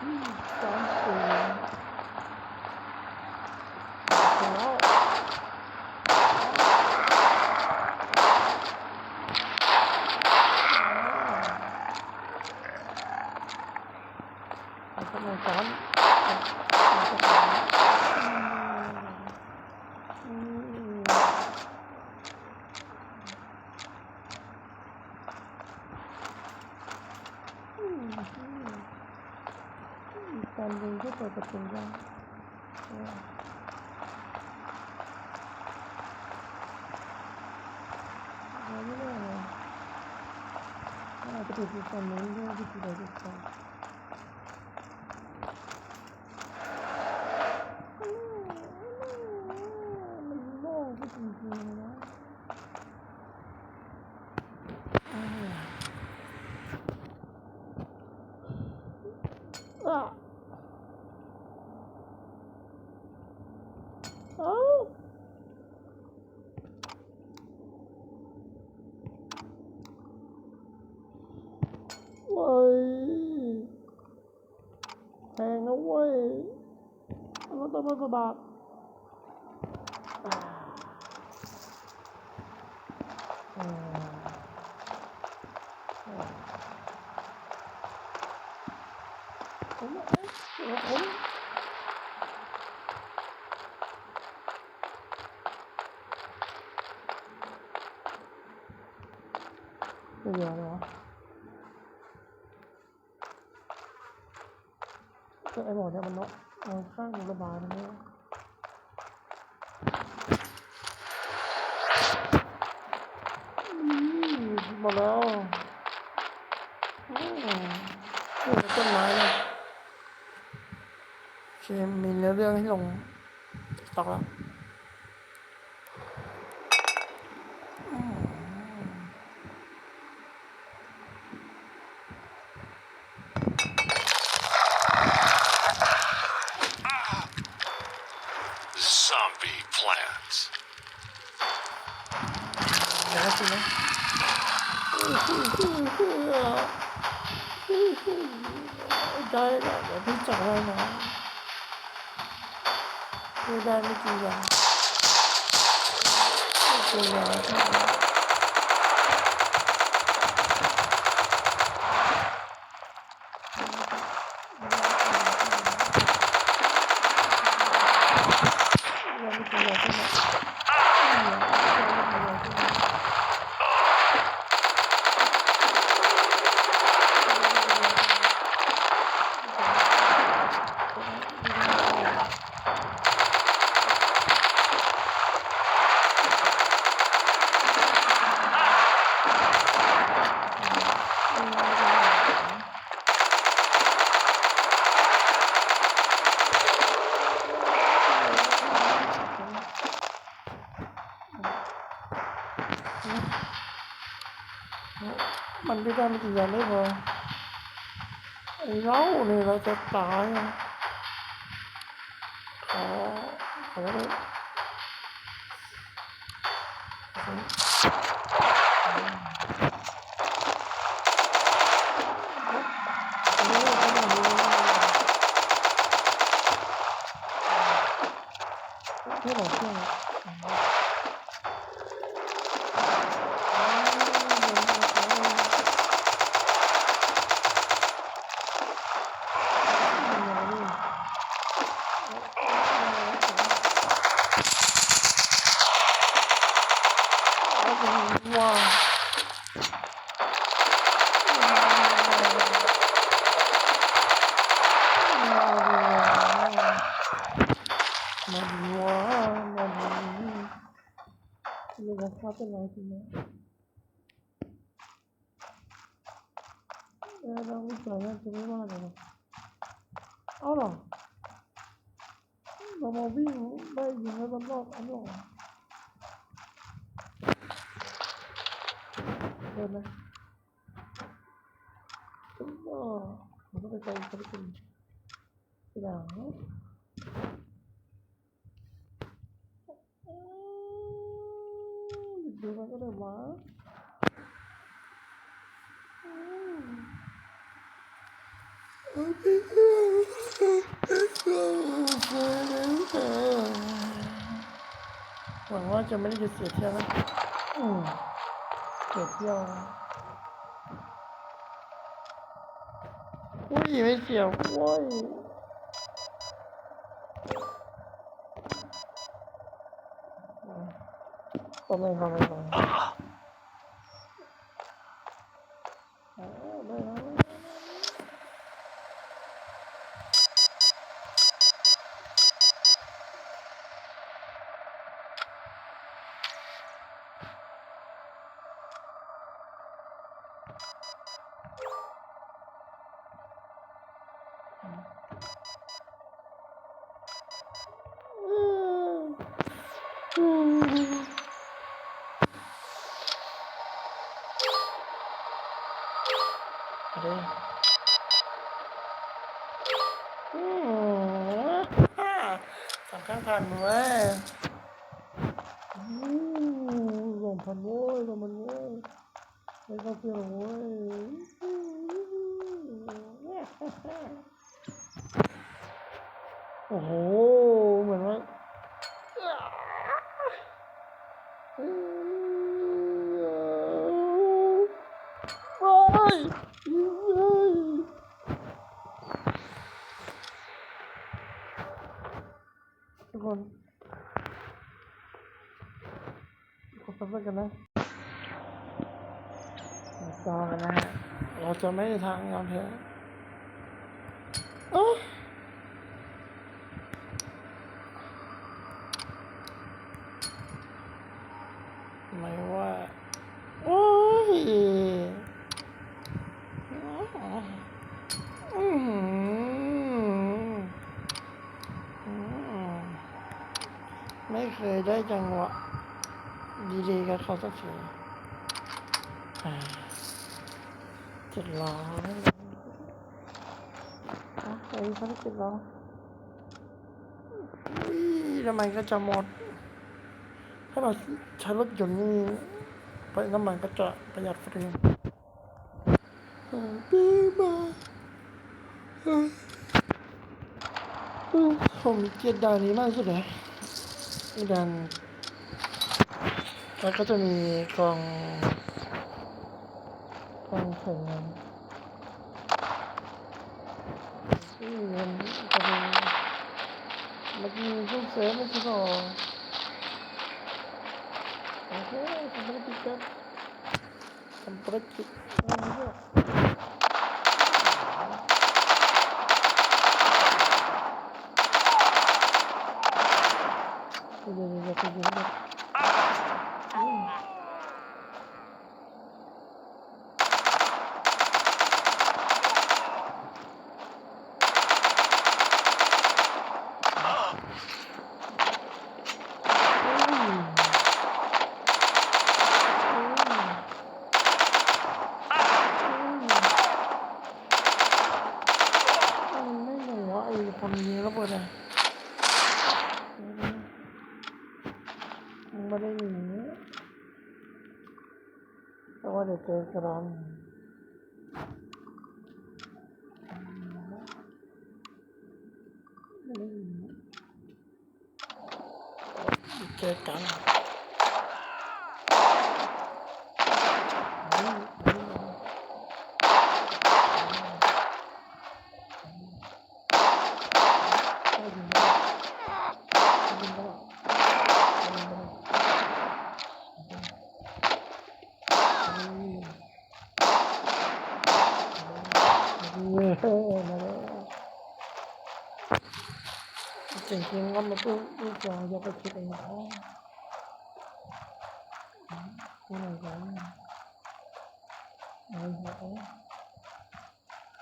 嗯爽死 만들고 접었던가 아니면 아들이 진짜 뭔가 하기도 되겠다 Ugh. ơi hèn nó quay nó tao mới phải bạc Đúng rồi, đúng rồi. Bây giờ rồi เนี่ยมันเนาะเอาข้างระบายนี่มาแล้วนี่เป็นต้นไม้นะโอเคมีเนื้อเรื่องให้ลงตอกแล้ว 我能找到吗？孤单的孤单孤单的 Dia lebar, eh, kau 嗯 Wow. Lugar mau, like, né? Era um planeta bem maneiro. Olha lá. Vamos ouvir um beijinho, vamos lá, vamos lá. 제발. 좀 더, 무섭게까지 가르치면 그 다음. 누가 그래, 막. Bueno, ya me lo decía, ¿verdad? 不要了，我以为捡我呢。嗯，没事儿，没事。 สามข้างผ่านเว้ยอืมลมพันเว้ยลมมันเว้ยไม่เข้าเปลี่ยนเว้ยโอ้โห เหมือนว่า ทุกคนขอแป๊บนึงกันนะจอกันนะฮะเราจะไม่ทางยอมแพ้โอ้ไม่ว่า โอ้ยอืมอืม ไม่เคยได้จังหวะดีๆกับเขาสักทีอ่าเจ็ดร้อยอะไปภารกิจแล้วอุ้ยทำไมก็จะหมด ถ้าเราใช้รถยนต์นี่ไปน้ำมันก็จะประหยัดไฟเองปีมาผมเกลียดดานนี้มากสุดเลย ด่านแล้วก็จะมีกล่องกล่องใส่เงินที่เงินจะมีแล้วก็มีเครื่องเสริมไม่ใช่หรอ โอเคทำภารกิจกันทำภารกิจอะไรเนี่ย เดี๋ยวเดี๋ยวเดี๋ยวเดี๋ยวเดี๋ยวอืมอืมมันไม่รู้ว่าไอ้คนนี้ระเบิดอะมันไม่ได้หนีเพรา தவறின்னு தவறு கேட்குறான் கேட்டான் Thank you. 眼睛我们不不讲，要不去的呀。嗯，不能讲呀。哎呀，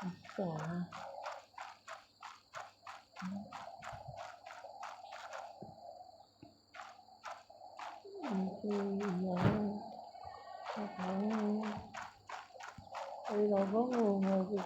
不讲啊。嗯，不讲，不讲。哎，老公，我不讲。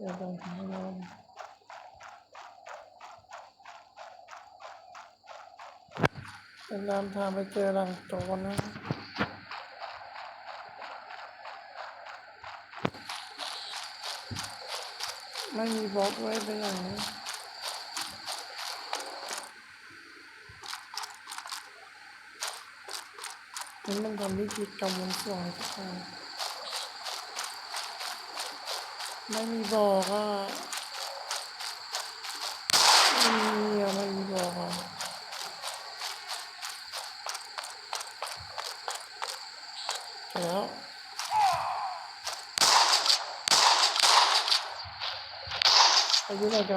要讲什么？ ไปคิดเองนกามันคืออย่างของไอเราก็งงเลยสิครับเดี๋ยวต้องทำงานเป็นนำทางไปเจอรังโจรนะไม่มีบล็อกไว้ไปไหนนี่มันทำพิธีกรรมมันสวยทุกคนไม่มีบอกอะ 여기가 좋아.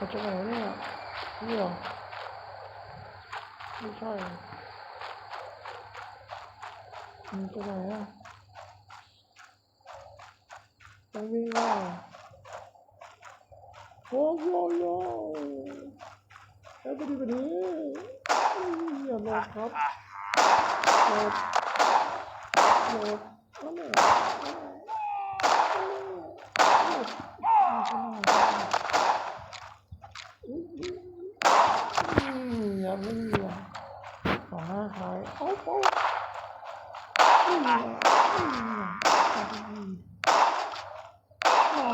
저쪽은 어디야? 어디야? 이사야. 이사야. 여기가. 어여여. 애들이 그래. เอ้ยไปดีไปดีอย่าลงครับโหลดโหลดเอาหน่อยเอาหน่อยเอาหน่อยเอาหน่อยอืมอย่าไม่มีอ่ะขอห้าหายโอ้โหอืมอืมอืมอ๋อ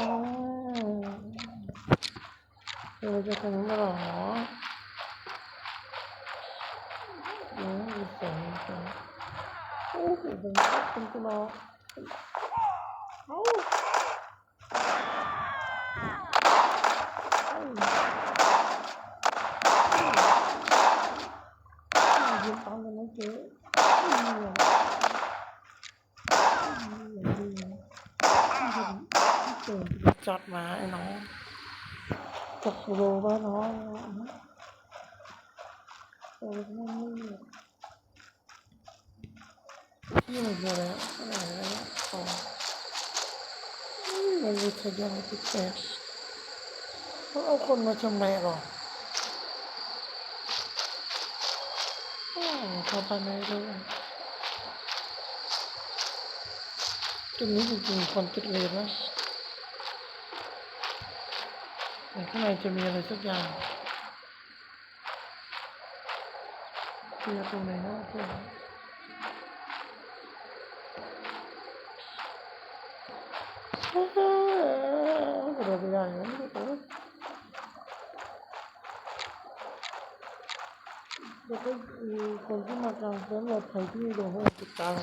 เราจะทำอะไรหรอ ผมก็เป็นตัวน้อเอาเอ้ยยืนตามกันนะเจ๊อืมอย่างดีนะเก่งจัดมาไอ้น้องตกโลบ้าน้องโอ้ยนั่น นี่มันเยอะแล้วอะไรแล้วต่อมันมีขยะติดแปดเขาเอาคนมาชำแหละหรอเขาไปไหนด้วยตรงนี้จริงๆคนติดเลยนะแต่ข้างในจะมีอะไรสักอย่างเคลียร์ตรงไหนนะเพื่อน เราไปได้ไหมไม่รู้แล้วก็มีคนที่มากางเต็นท์รถไฟที่โดนเขาติดตาม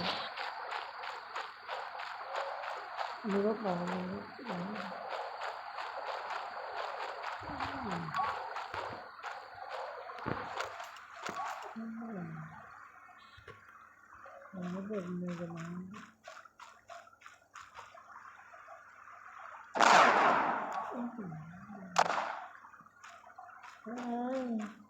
มีรถหลังมีรถหลังมันไม่เป็นมือกันนะเฮ้ยโอ้ 嗯。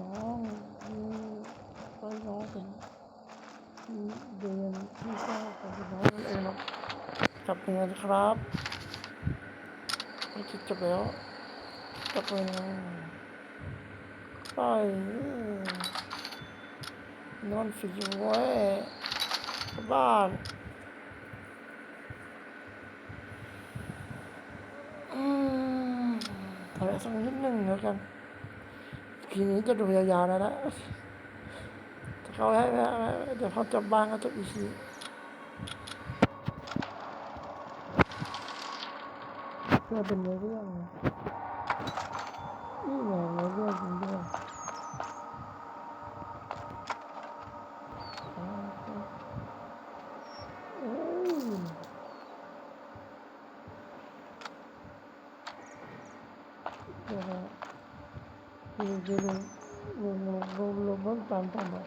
น้องนี่ก็น้องเป็นเดินที่เจ้าของน้องนั่นเองเนาะจับเงินครับไม่คิดจบแล้วจับเงินไปนอนฝีไว้บ้านอืมอะไรสักนิดหนึ่งแล้วกัน ทีนี้จะดูยาวๆแล้วนะเขาให้ให้ให้เดี๋ยวเขาจบบ้างก็จบอีกทีเพื่อเป็นเรื่องไงนี่ไงเนื้อเรื่องจริงด้วย 棒棒的